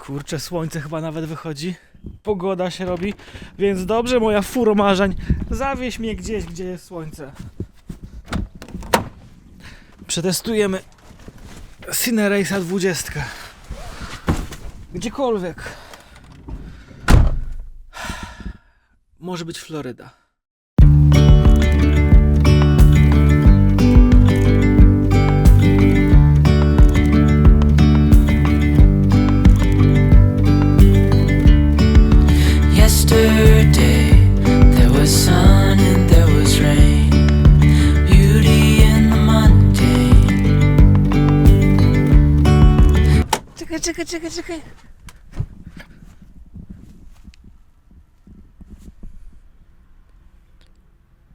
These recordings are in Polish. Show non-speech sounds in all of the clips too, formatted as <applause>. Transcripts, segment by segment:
Kurczę, słońce chyba nawet wychodzi. Pogoda się robi, więc dobrze, moja furo marzeń. Zawieź mnie gdzieś, gdzie jest słońce. Przetestujemy Cinerace'a 20. Gdziekolwiek. Może być Floryda. Czekaj, czekaj, czekaj, czekaj.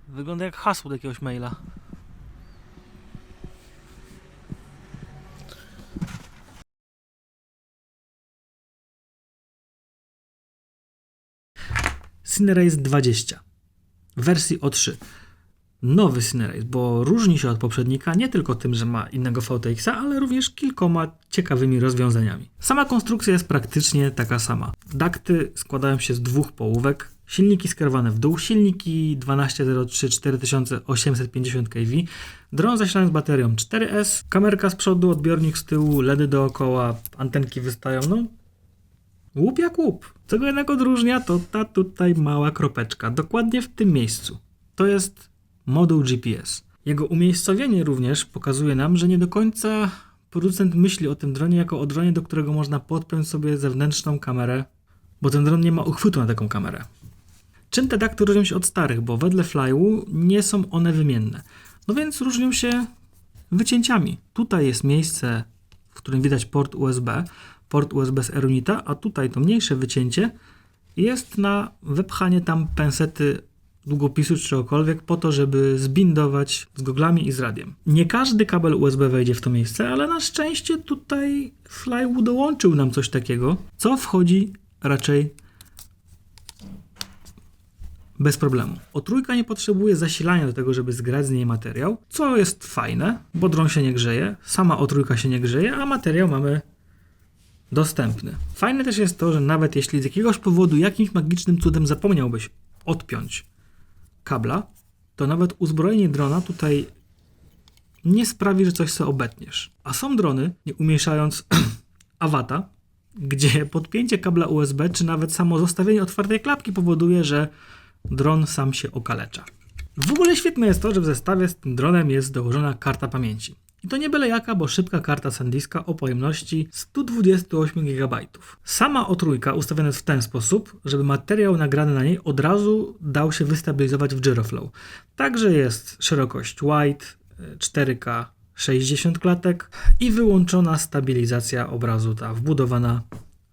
Wygląda jak hasło do jakiegoś maila. Cinerace 20 w wersji O3. Nowy Cinerace, bo różni się od poprzednika nie tylko tym, że ma innego VTX-a, ale również kilkoma ciekawymi rozwiązaniami. Sama konstrukcja jest praktycznie taka sama. Dakty składają się z dwóch połówek, silniki skierowane w dół, silniki 1203 4850 kV, dron zasilany z baterią 4S, kamerka z przodu, odbiornik z tyłu, LEDy dookoła, antenki wystają, no łup jak łup. Co go jednak odróżnia, to ta tutaj mała kropeczka, dokładnie w tym miejscu. To jest moduł GPS. Jego umiejscowienie również pokazuje nam, że nie do końca producent myśli o tym dronie jako o dronie, do którego można podpiąć sobie zewnętrzną kamerę, bo ten dron nie ma uchwytu na taką kamerę. Czym te dakty różnią się od starych, bo wedle Flyu nie są one wymienne. No więc różnią się wycięciami. Tutaj jest miejsce, w którym widać port USB, port USB z Aeronita, a tutaj to mniejsze wycięcie jest na wepchanie tam pensety długopisu czy czegokolwiek po to, żeby zbindować z goglami i z radiem. Nie każdy kabel USB wejdzie w to miejsce, ale na szczęście tutaj Flywoo dołączył nam coś takiego, co wchodzi raczej bez problemu. O trójka nie potrzebuje zasilania do tego, żeby zgrać z niej materiał, co jest fajne, bo dron się nie grzeje, sama o trójka się nie grzeje, a materiał mamy dostępny. Fajne też jest to, że nawet jeśli z jakiegoś powodu jakimś magicznym cudem zapomniałbyś odpiąć kabla, to nawet uzbrojenie drona tutaj nie sprawi, że coś sobie obetniesz. A są drony, nie umieszając <clears throat> awata, gdzie podpięcie kabla USB, czy nawet samo zostawienie otwartej klapki powoduje, że dron sam się okalecza. W ogóle świetne jest to, że w zestawie z tym dronem jest dołożona karta pamięci. I to nie byle jaka, bo szybka karta SanDiska o pojemności 128 GB. Sama O3 ustawiona jest w ten sposób, żeby materiał nagrany na niej od razu dał się wystabilizować w Gyroflow. Także jest szerokość wide, 4K 60 klatek i wyłączona stabilizacja obrazu, ta wbudowana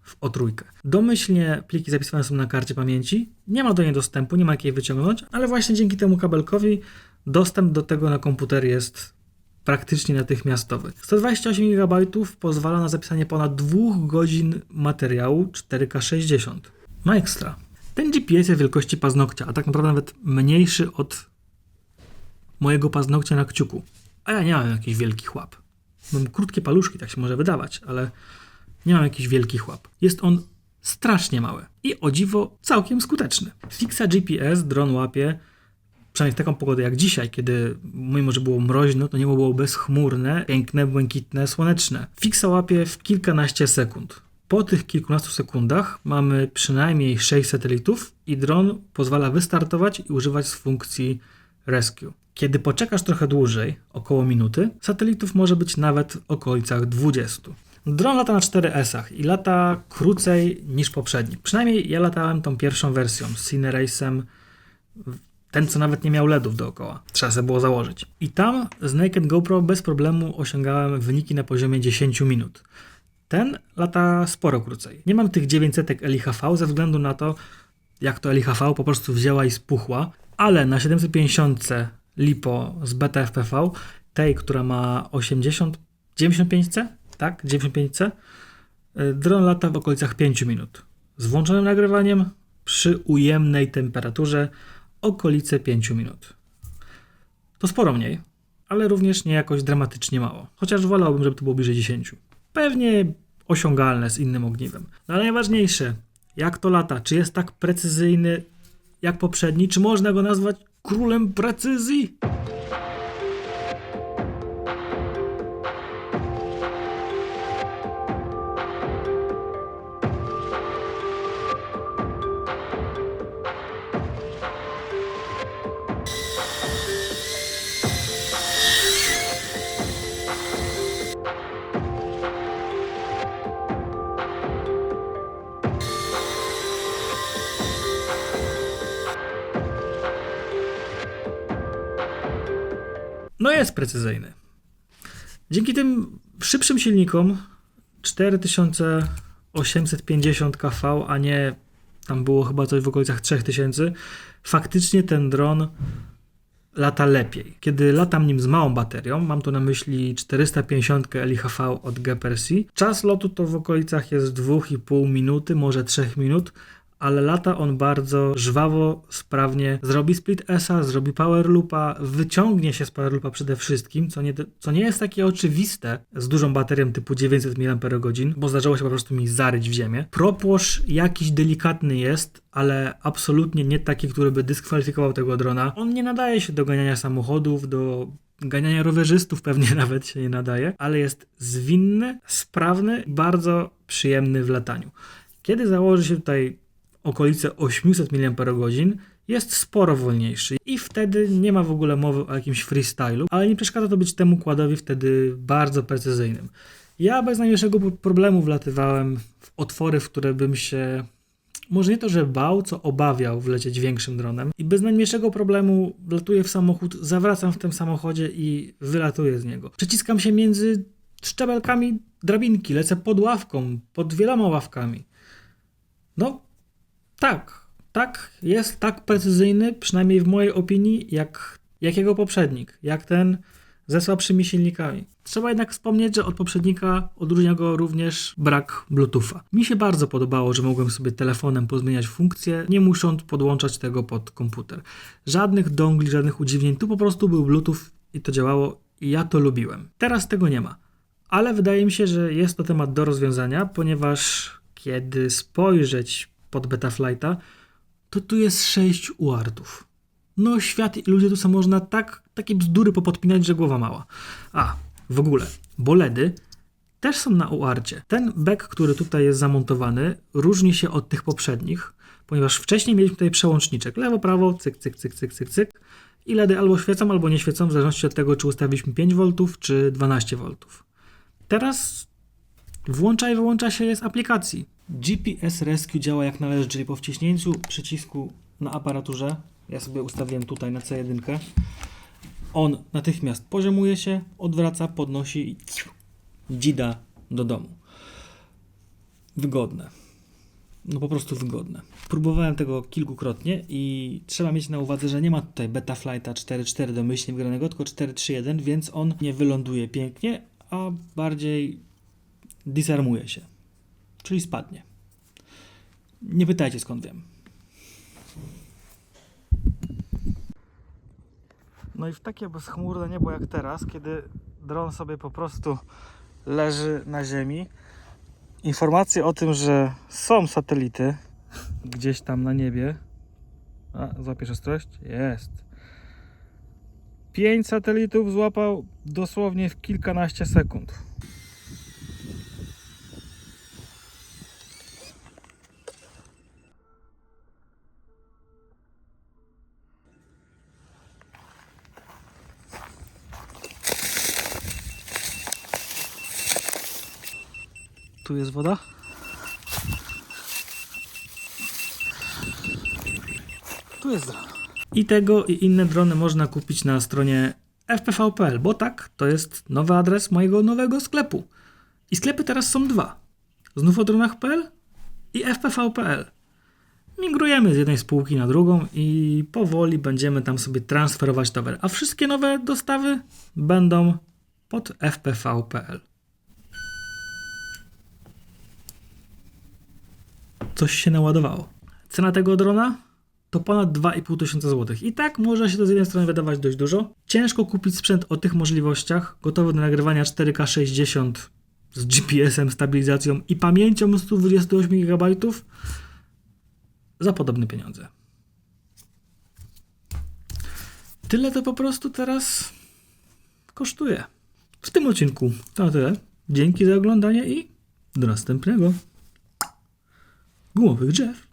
w O3. Domyślnie pliki zapisywane są na karcie pamięci, nie ma do niej dostępu, nie ma jak jej wyciągnąć, ale właśnie dzięki temu kabelkowi dostęp do tego na komputer jest praktycznie natychmiastowy. 128 GB pozwala na zapisanie ponad 2 godzin materiału 4K 60. No ekstra. Ten GPS jest wielkości paznokcia, a tak naprawdę nawet mniejszy od mojego paznokcia na kciuku. A ja nie mam jakichś wielkich łap. Mam krótkie paluszki, tak się może wydawać, ale nie mam jakichś wielkich łap. Jest on strasznie mały i o dziwo całkiem skuteczny. Fixa GPS dron łapie przynajmniej w taką pogodę jak dzisiaj, kiedy mimo, że było mroźno, to niebo było bezchmurne, piękne, błękitne, słoneczne. Fixa łapie w kilkanaście sekund. Po tych kilkunastu sekundach mamy przynajmniej 6 satelitów i dron pozwala wystartować i używać z funkcji Rescue. Kiedy poczekasz trochę dłużej, około minuty, satelitów może być nawet w okolicach 20. Dron lata na 4S-ach i lata krócej niż poprzedni. Przynajmniej ja latałem tą pierwszą wersją z Cinerace'em ten, co nawet nie miał LEDów dookoła. Trzeba sobie było założyć. I tam z Naked GoPro bez problemu osiągałem wyniki na poziomie 10 minut. Ten lata sporo krócej. Nie mam tych 900 LIHV ze względu na to, jak to LIHV po prostu wzięła i spuchła, ale na 750 LiPo z Beta FPV, tej, która ma 80, 95C, tak, 95C, y, dron lata w okolicach 5 minut. Z włączonym nagrywaniem przy ujemnej temperaturze okolice 5 minut. To sporo mniej, ale również nie jakoś dramatycznie mało. Chociaż wolałbym, żeby to było bliżej 10. Pewnie osiągalne z innym ogniwem. No ale najważniejsze, jak to lata? Czy jest tak precyzyjny jak poprzedni? Czy można go nazwać królem precyzji? No jest precyzyjny. Dzięki tym szybszym silnikom 4850 kV, a nie tam było chyba coś w okolicach 3000, faktycznie ten dron lata lepiej. Kiedy latam nim z małą baterią, mam tu na myśli 450 LIHV od GPRC, czas lotu to w okolicach jest 2,5 minuty, może 3 minut, ale lata on bardzo żwawo, sprawnie. Zrobi split ESA, zrobi power loopa, wyciągnie się z power loopa przede wszystkim, co nie, co nie jest takie oczywiste z dużą baterią typu 900 mAh, bo zdarzało się po prostu mi zaryć w ziemię. Propłosz jakiś delikatny jest, ale absolutnie nie taki, który by dyskwalifikował tego drona. On nie nadaje się do ganiania samochodów, do ganiania rowerzystów pewnie <laughs> nawet się nie nadaje, ale jest zwinny, sprawny bardzo przyjemny w lataniu. Kiedy założy się tutaj okolice 800 mAh, jest sporo wolniejszy i wtedy nie ma w ogóle mowy o jakimś freestylu, ale nie przeszkadza to być temu kładowi wtedy bardzo precyzyjnym. Ja bez najmniejszego problemu wlatywałem w otwory, w które bym się może nie to, że bał, co obawiał wlecieć większym dronem i bez najmniejszego problemu wlatuję w samochód, zawracam w tym samochodzie i wylatuję z niego. Przeciskam się między szczebelkami drabinki, lecę pod ławką, pod wieloma ławkami. No, tak, tak, jest tak precyzyjny, przynajmniej w mojej opinii, jak, jak jego poprzednik, jak ten ze słabszymi silnikami. Trzeba jednak wspomnieć, że od poprzednika odróżnia go również brak Bluetootha. Mi się bardzo podobało, że mogłem sobie telefonem pozmieniać funkcje, nie musząc podłączać tego pod komputer. Żadnych dongli, żadnych udziwnień, tu po prostu był Bluetooth i to działało i ja to lubiłem. Teraz tego nie ma. Ale wydaje mi się, że jest to temat do rozwiązania, ponieważ kiedy spojrzeć pod Betaflighta, to tu jest 6 uartów. No świat i ludzie tu są można tak, takie bzdury popodpinać, że głowa mała. A, w ogóle, boledy też są na uarcie. Ten bek, który tutaj jest zamontowany, różni się od tych poprzednich, ponieważ wcześniej mieliśmy tutaj przełączniczek. Lewo, prawo, cyk, cyk, cyk, cyk, cyk, cyk. I LEDy albo świecą, albo nie świecą, w zależności od tego, czy ustawiliśmy 5V, czy 12V. Teraz włącza i wyłącza się z aplikacji. GPS Rescue działa jak należy, czyli po wciśnięciu przycisku na aparaturze, ja sobie ustawiłem tutaj na C1, on natychmiast poziomuje się, odwraca, podnosi i dzida do domu. Wygodne. No po prostu wygodne. Próbowałem tego kilkukrotnie i trzeba mieć na uwadze, że nie ma tutaj Betaflighta 4.4 domyślnie wgranego, tylko 4.3.1, więc on nie wyląduje pięknie, a bardziej disarmuje się. Czyli spadnie. Nie pytajcie skąd wiem. No i w takie bezchmurne niebo jak teraz, kiedy dron sobie po prostu leży na ziemi, informacje o tym, że są satelity gdzieś tam na niebie. A, złapiesz ostrość? Jest. Pięć satelitów złapał dosłownie w kilkanaście sekund. Tu jest woda. Tu jest dron. I tego i inne drony można kupić na stronie fpv.pl, bo tak, to jest nowy adres mojego nowego sklepu. I sklepy teraz są dwa. Znów o dronach.pl i fpv.pl. Migrujemy z jednej spółki na drugą i powoli będziemy tam sobie transferować towar. A wszystkie nowe dostawy będą pod fpv.pl. coś się naładowało. Cena tego drona to ponad 2,5 tysiąca złotych. I tak może się to z jednej strony wydawać dość dużo. Ciężko kupić sprzęt o tych możliwościach, gotowy do nagrywania 4K 60 z GPS-em, stabilizacją i pamięcią 128 GB za podobne pieniądze. Tyle to po prostu teraz kosztuje. W tym odcinku to na tyle. Dzięki za oglądanie i do następnego gumowych drzew.